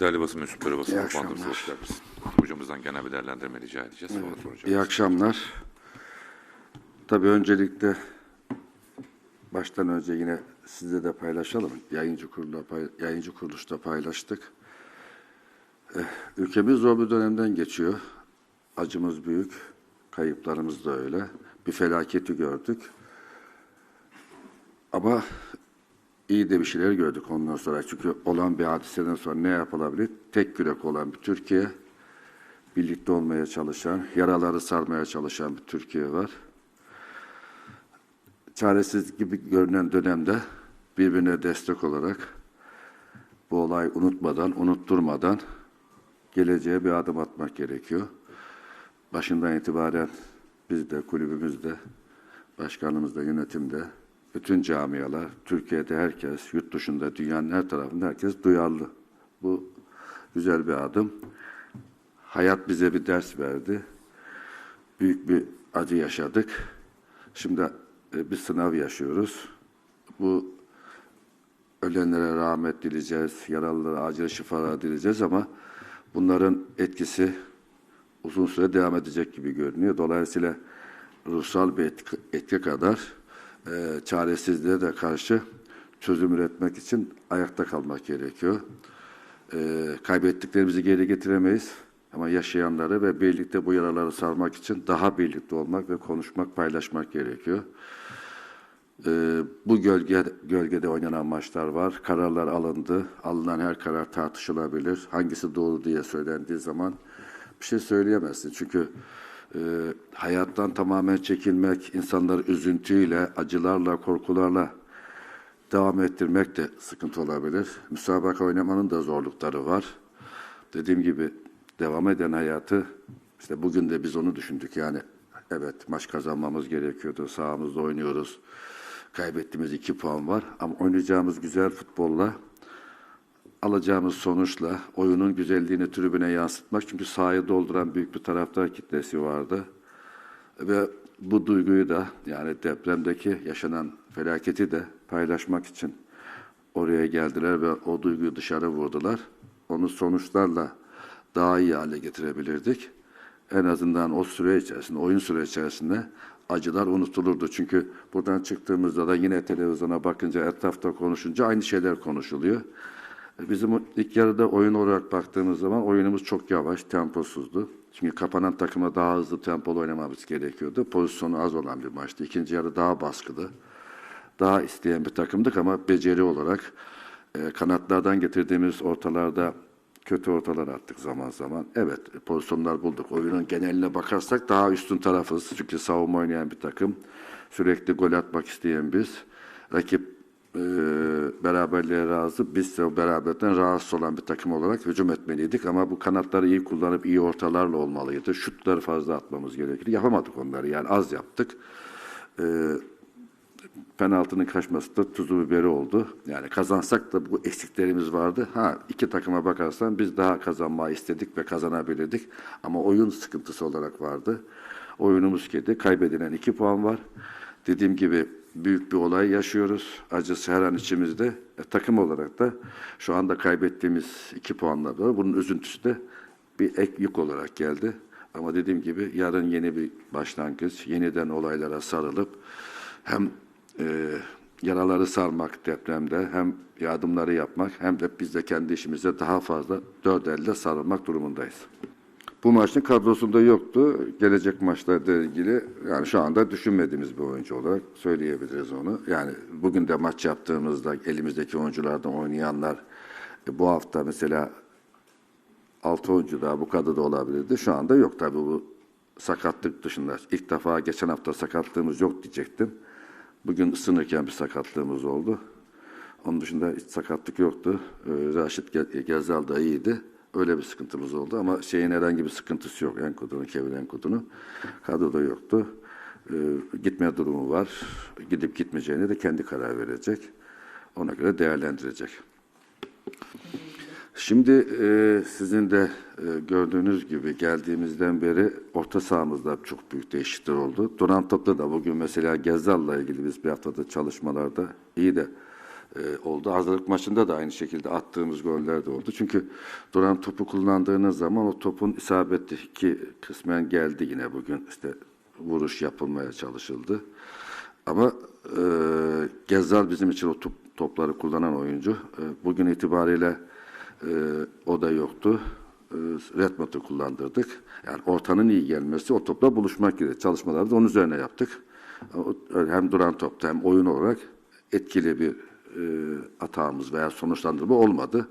Değerli basın mensupları, basın akşamlar. hoş geldiniz. Hocamızdan genel bir değerlendirme rica edeceğiz. Sonra soracağız. İyi akşamlar. Tabii öncelikle baştan önce yine sizle de paylaşalım. Yayıncı kurulda yayıncı kuruluşta paylaştık. Eh, ülkemiz zor bir dönemden geçiyor. Acımız büyük, kayıplarımız da öyle. Bir felaketi gördük. Ama iyi de bir şeyler gördük ondan sonra. Çünkü olan bir hadiseden sonra ne yapılabilir? Tek yürek olan bir Türkiye, birlikte olmaya çalışan, yaraları sarmaya çalışan bir Türkiye var. Çaresiz gibi görünen dönemde birbirine destek olarak bu olayı unutmadan, unutturmadan geleceğe bir adım atmak gerekiyor. Başından itibaren biz de kulübümüzde, başkanımız da yönetimde, bütün camialar, Türkiye'de herkes, yurt dışında, dünyanın her tarafında herkes duyarlı. Bu güzel bir adım. Hayat bize bir ders verdi. Büyük bir acı yaşadık. Şimdi e, bir sınav yaşıyoruz. Bu ölenlere rahmet dileyeceğiz, yaralılara acil şifalar dileyeceğiz ama bunların etkisi uzun süre devam edecek gibi görünüyor. Dolayısıyla ruhsal bir etki, etki kadar e, çaresizliğe de karşı çözüm üretmek için ayakta kalmak gerekiyor. E, kaybettiklerimizi geri getiremeyiz ama yaşayanları ve birlikte bu yaraları sarmak için daha birlikte olmak ve konuşmak, paylaşmak gerekiyor. Ee, bu gölge, gölgede oynanan maçlar var. Kararlar alındı. Alınan her karar tartışılabilir. Hangisi doğru diye söylendiği zaman bir şey söyleyemezsin. Çünkü e, hayattan tamamen çekilmek, insanları üzüntüyle, acılarla, korkularla devam ettirmek de sıkıntı olabilir. Müsabaka oynamanın da zorlukları var. Dediğim gibi devam eden hayatı, işte bugün de biz onu düşündük yani. Evet maç kazanmamız gerekiyordu. Sahamızda oynuyoruz. Kaybettiğimiz iki puan var. Ama oynayacağımız güzel futbolla, alacağımız sonuçla oyunun güzelliğini tribüne yansıtmak. Çünkü sahayı dolduran büyük bir taraftar kitlesi vardı. Ve bu duyguyu da yani depremdeki yaşanan felaketi de paylaşmak için oraya geldiler ve o duyguyu dışarı vurdular. Onu sonuçlarla daha iyi hale getirebilirdik. En azından o süre içerisinde, oyun süre içerisinde acılar unutulurdu. Çünkü buradan çıktığımızda da yine televizyona bakınca, etrafta konuşunca aynı şeyler konuşuluyor. Bizim ilk yarıda oyun olarak baktığımız zaman oyunumuz çok yavaş, temposuzdu. Çünkü kapanan takıma daha hızlı tempolu oynamamız gerekiyordu. Pozisyonu az olan bir maçtı. İkinci yarı daha baskılı. Daha isteyen bir takımdık ama beceri olarak e, kanatlardan getirdiğimiz ortalarda kötü ortalar attık zaman zaman. Evet pozisyonlar bulduk. Oyunun geneline bakarsak daha üstün tarafız. Çünkü savunma oynayan bir takım. Sürekli gol atmak isteyen biz. Rakip e, beraberliğe razı. Biz de o beraberlikten rahatsız olan bir takım olarak hücum etmeliydik. Ama bu kanatları iyi kullanıp iyi ortalarla olmalıydı. Şutları fazla atmamız gerekirdi. Yapamadık onları yani az yaptık. E, penaltının kaçması da tuzu biberi oldu. Yani kazansak da bu eksiklerimiz vardı. Ha iki takıma bakarsan biz daha kazanmayı istedik ve kazanabilirdik. Ama oyun sıkıntısı olarak vardı. Oyunumuz kedi. Kaybedilen iki puan var. Dediğim gibi büyük bir olay yaşıyoruz. Acısı her an içimizde. E, takım olarak da şu anda kaybettiğimiz iki puanla var. Bunun üzüntüsü de bir ek yük olarak geldi. Ama dediğim gibi yarın yeni bir başlangıç, yeniden olaylara sarılıp hem e, yaraları sarmak depremde hem yardımları yapmak hem de biz de kendi işimize daha fazla dört elle sarılmak durumundayız. Bu maçın kadrosunda yoktu. Gelecek maçlarla ilgili yani şu anda düşünmediğimiz bir oyuncu olarak söyleyebiliriz onu. Yani bugün de maç yaptığımızda elimizdeki oyunculardan oynayanlar e, bu hafta mesela 6 oyuncu daha bu kadroda olabilirdi. Şu anda yok tabii bu sakatlık dışında. İlk defa geçen hafta sakatlığımız yok diyecektim. Bugün ısınırken bir sakatlığımız oldu. Onun dışında hiç sakatlık yoktu. Ee, Raşit Ge- Gezal da iyiydi. Öyle bir sıkıntımız oldu ama şeyin herhangi bir sıkıntısı yok. Enkudu'nun, Kevin Enkudu'nun. Kadroda yoktu. Ee, gitme durumu var. Gidip gitmeyeceğine de kendi karar verecek. Ona göre değerlendirecek. Şimdi e, sizin de e, gördüğünüz gibi geldiğimizden beri orta sahamızda çok büyük değişiklikler oldu. Duran topta da bugün mesela Gezzal'la ilgili biz bir haftada çalışmalarda iyi de e, oldu. Hazırlık maçında da aynı şekilde attığımız goller de oldu. Çünkü duran topu kullandığınız zaman o topun isabeti ki kısmen geldi yine bugün işte vuruş yapılmaya çalışıldı. Ama e, Gezzal bizim için o top, topları kullanan oyuncu. E, bugün itibariyle e, o da yoktu. E, Redmond'u kullandırdık. Yani ortanın iyi gelmesi, o topla buluşmak gibi çalışmaları da onun üzerine yaptık. Hem duran topta hem oyun olarak etkili bir e, hatamız veya sonuçlandırma olmadı.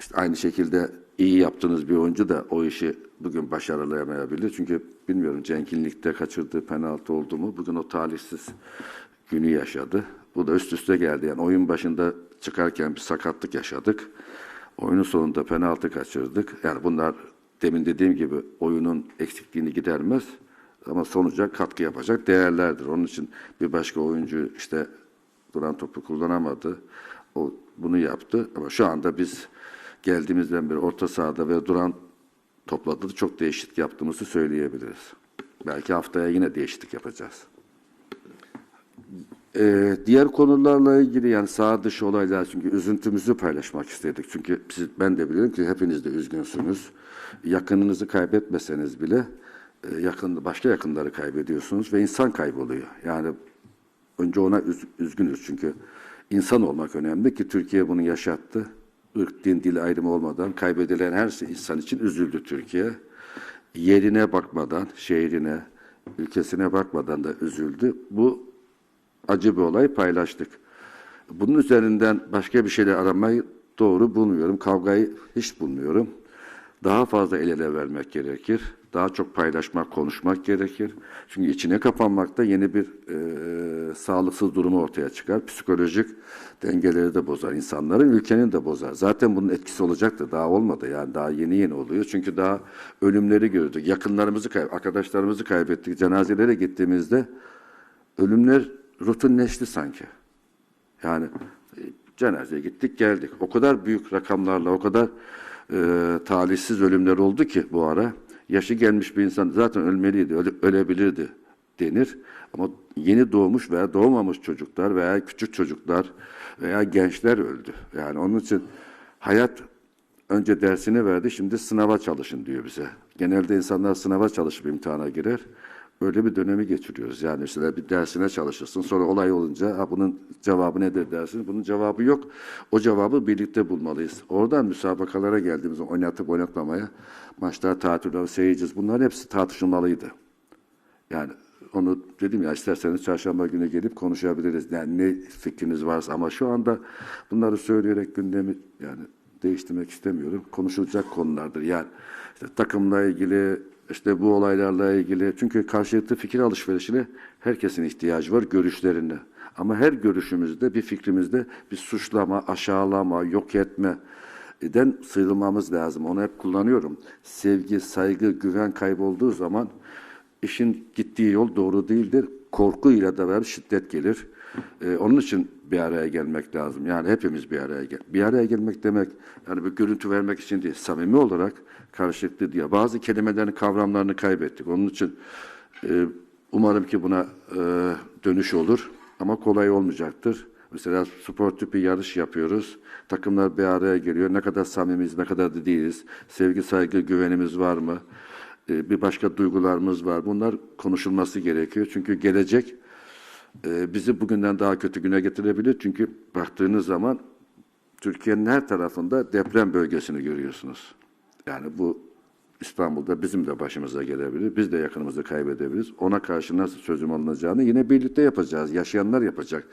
İşte aynı şekilde iyi yaptığınız bir oyuncu da o işi bugün başarılamayabilir. Çünkü bilmiyorum Cenk'in ligde kaçırdığı penaltı oldu mu? Bugün o talihsiz günü yaşadı. Bu da üst üste geldi. Yani oyun başında çıkarken bir sakatlık yaşadık. Oyunun sonunda penaltı kaçırdık. Yani bunlar demin dediğim gibi oyunun eksikliğini gidermez. Ama sonuca katkı yapacak değerlerdir. Onun için bir başka oyuncu işte duran topu kullanamadı. O bunu yaptı. Ama şu anda biz geldiğimizden beri orta sahada ve duran topladı da çok değişiklik yaptığımızı söyleyebiliriz. Belki haftaya yine değişiklik yapacağız. Ee, diğer konularla ilgili yani sağ dışı olaylar çünkü üzüntümüzü paylaşmak istedik. Çünkü siz, ben de biliyorum ki hepiniz de üzgünsünüz. Yakınınızı kaybetmeseniz bile e, yakın başka yakınları kaybediyorsunuz ve insan kayboluyor. Yani önce ona üz- üzgünüz çünkü insan olmak önemli ki Türkiye bunu yaşattı. Irk, din, dil ayrımı olmadan kaybedilen her şey insan için üzüldü Türkiye. Yerine bakmadan, şehrine, ülkesine bakmadan da üzüldü. Bu acı bir olay paylaştık. Bunun üzerinden başka bir şeyler aramayı doğru bulmuyorum. Kavgayı hiç bulmuyorum. Daha fazla el ele vermek gerekir. Daha çok paylaşmak, konuşmak gerekir. Çünkü içine kapanmakta yeni bir e, sağlıksız durumu ortaya çıkar. Psikolojik dengeleri de bozar insanların, ülkenin de bozar. Zaten bunun etkisi olacaktır. Daha olmadı yani daha yeni yeni oluyor. Çünkü daha ölümleri gördük. Yakınlarımızı arkadaşlarımızı kaybettik. Cenazelere gittiğimizde ölümler rutinleşti sanki. Yani cenazeye gittik geldik. O kadar büyük rakamlarla, o kadar e, talihsiz ölümler oldu ki bu ara. Yaşı gelmiş bir insan zaten ölmeliydi, öle- ölebilirdi denir. Ama yeni doğmuş veya doğmamış çocuklar veya küçük çocuklar veya gençler öldü. Yani onun için hayat önce dersini verdi, şimdi sınava çalışın diyor bize. Genelde insanlar sınava çalışıp imtihana girer. Öyle bir dönemi geçiriyoruz. Yani işte bir dersine çalışırsın. Sonra olay olunca ha bunun cevabı nedir dersin. Bunun cevabı yok. O cevabı birlikte bulmalıyız. Oradan müsabakalara geldiğimizde oynatıp oynatmamaya maçlar, tatiller, seyirciz. Bunların hepsi tartışılmalıydı. Yani onu dedim ya isterseniz çarşamba günü gelip konuşabiliriz. Yani ne fikriniz varsa ama şu anda bunları söyleyerek gündemi yani değiştirmek istemiyorum. Konuşulacak konulardır. Yani işte takımla ilgili işte bu olaylarla ilgili çünkü karşılıklı fikir alışverişine herkesin ihtiyacı var görüşlerine. Ama her görüşümüzde bir fikrimizde bir suçlama, aşağılama, yok etme den sıyrılmamız lazım. Onu hep kullanıyorum. Sevgi, saygı, güven kaybolduğu zaman işin gittiği yol doğru değildir. Korkuyla da beraber şiddet gelir. Ee, onun için bir araya gelmek lazım. Yani hepimiz bir araya gel. Bir araya gelmek demek yani bir görüntü vermek için değil. Samimi olarak karşılıklı diye. Bazı kelimelerin kavramlarını kaybettik. Onun için e, umarım ki buna e, dönüş olur. Ama kolay olmayacaktır. Mesela spor tipi yarış yapıyoruz. Takımlar bir araya geliyor. Ne kadar samimiyiz, ne kadar da değiliz. Sevgi, saygı, güvenimiz var mı? Ee, bir başka duygularımız var. Bunlar konuşulması gerekiyor. Çünkü gelecek e, bizi bugünden daha kötü güne getirebilir. Çünkü baktığınız zaman Türkiye'nin her tarafında deprem bölgesini görüyorsunuz. Yani bu İstanbul'da bizim de başımıza gelebilir. Biz de yakınımızı kaybedebiliriz. Ona karşı nasıl çözüm alınacağını yine birlikte yapacağız. Yaşayanlar yapacak.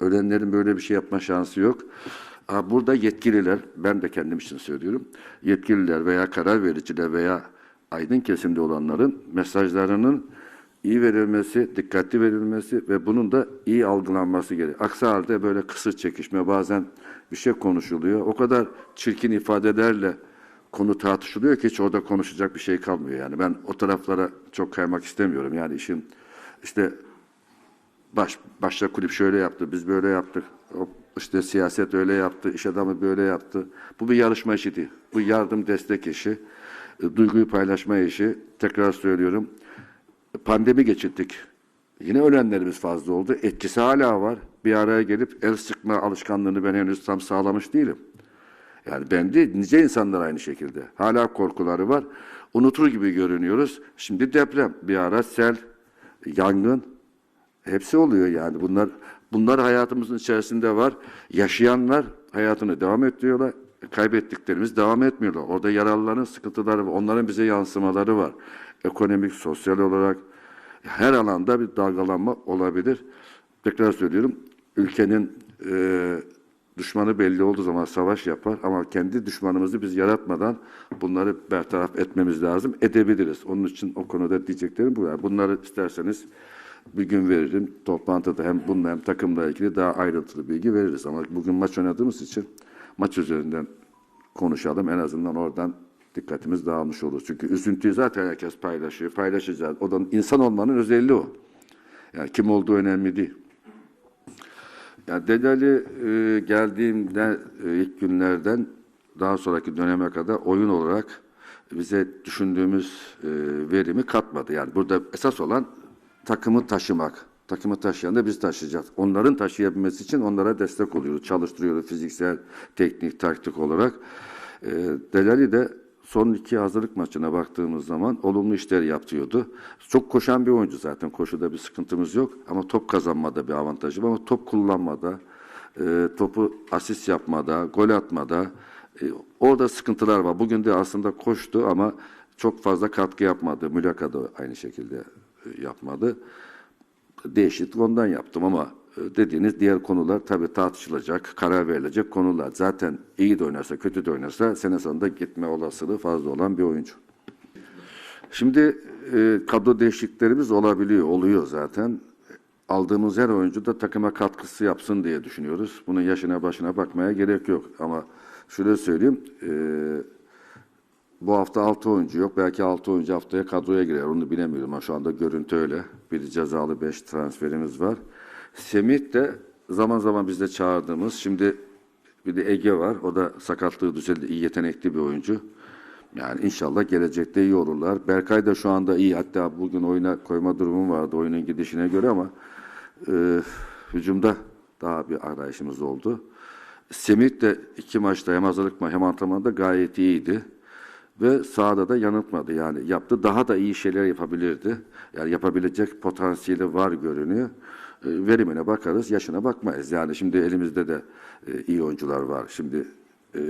Ölenlerin böyle bir şey yapma şansı yok. Burada yetkililer, ben de kendim için söylüyorum, yetkililer veya karar vericiler veya aydın kesimde olanların mesajlarının iyi verilmesi, dikkatli verilmesi ve bunun da iyi algılanması gerekiyor. Aksi halde böyle kısır çekişme, bazen bir şey konuşuluyor. O kadar çirkin ifadelerle konu tartışılıyor ki hiç orada konuşacak bir şey kalmıyor. Yani ben o taraflara çok kaymak istemiyorum. Yani işin işte baş, başta kulüp şöyle yaptı, biz böyle yaptık. O işte siyaset öyle yaptı, iş adamı böyle yaptı. Bu bir yarışma işi değil. Bu yardım destek işi, e, duyguyu paylaşma işi. Tekrar söylüyorum. Pandemi geçirdik. Yine ölenlerimiz fazla oldu. Etkisi hala var. Bir araya gelip el sıkma alışkanlığını ben henüz tam sağlamış değilim. Yani ben de nice insanlar aynı şekilde. Hala korkuları var. Unutur gibi görünüyoruz. Şimdi deprem, bir ara sel, yangın hepsi oluyor yani. Bunlar bunlar hayatımızın içerisinde var. Yaşayanlar hayatını devam ettiriyorlar. Kaybettiklerimiz devam etmiyorlar. Orada yaralıların sıkıntıları var. Onların bize yansımaları var. Ekonomik, sosyal olarak her alanda bir dalgalanma olabilir. Tekrar söylüyorum. Ülkenin e, düşmanı belli olduğu zaman savaş yapar ama kendi düşmanımızı biz yaratmadan bunları bertaraf etmemiz lazım. Edebiliriz. Onun için o konuda diyeceklerim bu. Bunları isterseniz bir gün veririm. Toplantıda hem bununla hem takımla ilgili daha ayrıntılı bilgi veririz. Ama bugün maç oynadığımız için maç üzerinden konuşalım. En azından oradan dikkatimiz dağılmış olur. Çünkü üzüntüyü zaten herkes paylaşıyor. Paylaşacağız. O da insan olmanın özelliği o. Yani kim olduğu önemli değil. Yani Dedali e, geldiğimde e, ilk günlerden daha sonraki döneme kadar oyun olarak bize düşündüğümüz e, verimi katmadı. Yani burada esas olan takımı taşımak. Takımı taşıyan da biz taşıyacağız. Onların taşıyabilmesi için onlara destek oluyoruz. Çalıştırıyoruz fiziksel, teknik, taktik olarak. E, Delali de son iki hazırlık maçına baktığımız zaman olumlu işler yapıyordu. Çok koşan bir oyuncu zaten. Koşuda bir sıkıntımız yok. Ama top kazanmada bir avantajı var. Ama top kullanmada, e, topu asist yapmada, gol atmada e, orada sıkıntılar var. Bugün de aslında koştu ama çok fazla katkı yapmadı. Mülaka da aynı şekilde e, yapmadı. Değişiklik ondan yaptım ama dediğiniz diğer konular tabii tartışılacak, karar verilecek konular. Zaten iyi de oynarsa, kötü de oynarsa sene sonunda gitme olasılığı fazla olan bir oyuncu. Şimdi e, kadro değişikliklerimiz olabiliyor, oluyor zaten. Aldığımız her oyuncu da takıma katkısı yapsın diye düşünüyoruz. Bunun yaşına başına bakmaya gerek yok. Ama şöyle söyleyeyim, e, bu hafta 6 oyuncu yok. Belki 6 oyuncu haftaya kadroya girer. Onu bilemiyorum ama şu anda görüntü öyle. Bir cezalı 5 transferimiz var. Semih de zaman zaman bizde çağırdığımız, şimdi bir de Ege var. O da sakatlığı düzeldi. iyi yetenekli bir oyuncu. Yani inşallah gelecekte iyi olurlar. Berkay da şu anda iyi. Hatta bugün oyuna koyma durumum vardı oyunun gidişine göre ama e, hücumda daha bir arayışımız oldu. Semih de iki maçta hem hazırlık mı hem antrenmanda gayet iyiydi. Ve sahada da yanıltmadı yani yaptı. Daha da iyi şeyler yapabilirdi. Yani yapabilecek potansiyeli var görünüyor. E, verimine bakarız, yaşına bakmayız. Yani şimdi elimizde de e, iyi oyuncular var. Şimdi e,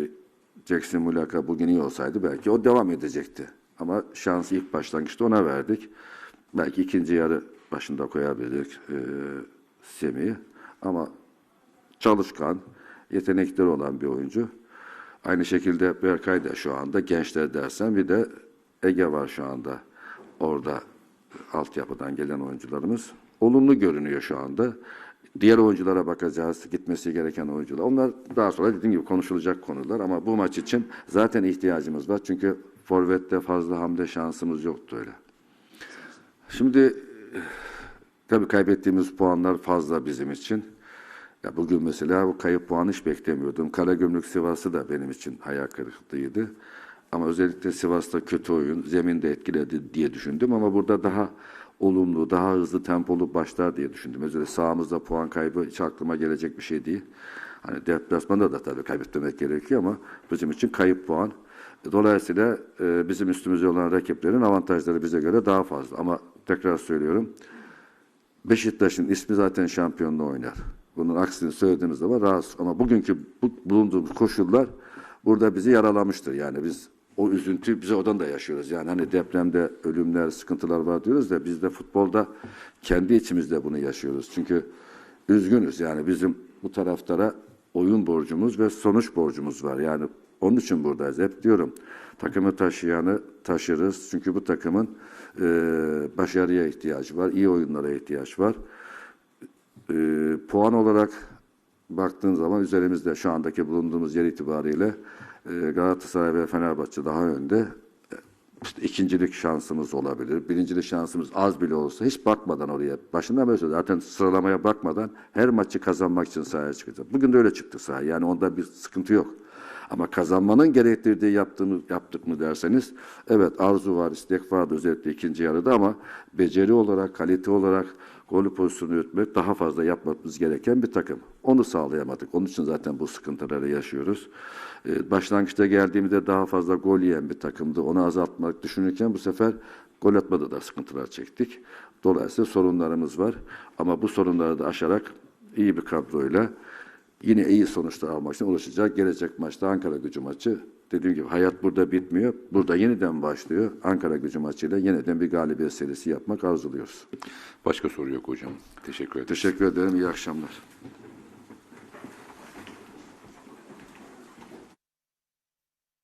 Jackson Mulaka bugün iyi olsaydı belki o devam edecekti. Ama şansı ilk başlangıçta ona verdik. Belki ikinci yarı başında koyabilirdik e, Semih'i. Ama çalışkan, yetenekleri olan bir oyuncu. Aynı şekilde Berkay da şu anda gençler dersen bir de Ege var şu anda orada altyapıdan gelen oyuncularımız. Olumlu görünüyor şu anda. Diğer oyunculara bakacağız, gitmesi gereken oyuncular. Onlar daha sonra dediğim gibi konuşulacak konular ama bu maç için zaten ihtiyacımız var. Çünkü forvette fazla hamle şansımız yoktu öyle. Şimdi tabii kaybettiğimiz puanlar fazla bizim için. Ya bugün mesela bu kayıp puanı hiç beklemiyordum. Karagümrük Sivas'ı da benim için hayal kırıklığıydı. Ama özellikle Sivas'ta kötü oyun zeminde etkiledi diye düşündüm ama burada daha olumlu, daha hızlı tempolu başlar diye düşündüm. Özellikle sağımızda puan kaybı hiç aklıma gelecek bir şey değil. Hani deplasmanda da tabii kaybetmemek gerekiyor ama bizim için kayıp puan. Dolayısıyla e, bizim üstümüzde olan rakiplerin avantajları bize göre daha fazla. Ama tekrar söylüyorum, Beşiktaş'ın ismi zaten şampiyonluğu oynar. Bunun aksini söylediğimiz zaman rahatsız. Ama bugünkü bu, bulunduğumuz koşullar burada bizi yaralamıştır. Yani biz o üzüntü bize odan da yaşıyoruz. Yani hani depremde ölümler, sıkıntılar var diyoruz da biz de futbolda kendi içimizde bunu yaşıyoruz. Çünkü üzgünüz. Yani bizim bu taraftara oyun borcumuz ve sonuç borcumuz var. Yani onun için buradayız. Hep diyorum takımı taşıyanı taşırız. Çünkü bu takımın e, başarıya ihtiyacı var. iyi oyunlara ihtiyaç var. E, puan olarak baktığın zaman üzerimizde şu andaki bulunduğumuz yer itibariyle Galatasaray ve Fenerbahçe daha önde. İşte ikincilik şansımız olabilir. Birincilik şansımız az bile olsa hiç bakmadan oraya. Başından beri söyledim, zaten sıralamaya bakmadan her maçı kazanmak için sahaya çıkacağız. Bugün de öyle çıktık sahaya. Yani onda bir sıkıntı yok. Ama kazanmanın gerektirdiği yaptığını, yaptık mı derseniz, evet arzu var, istek vardı özellikle ikinci yarıda ama beceri olarak, kalite olarak golü pozisyonu yürütmek daha fazla yapmamız gereken bir takım. Onu sağlayamadık. Onun için zaten bu sıkıntıları yaşıyoruz. Ee, başlangıçta geldiğimizde daha fazla gol yiyen bir takımdı. Onu azaltmak düşünürken bu sefer gol atmada da sıkıntılar çektik. Dolayısıyla sorunlarımız var. Ama bu sorunları da aşarak iyi bir kadroyla yine iyi sonuçlar almak için ulaşacak. Gelecek maçta Ankara gücü maçı. Dediğim gibi hayat burada bitmiyor. Burada yeniden başlıyor. Ankara gücü maçıyla yeniden bir galibiyet serisi yapmak arzuluyoruz. Başka soru yok hocam. Teşekkür ederim. Teşekkür ederim. İyi akşamlar.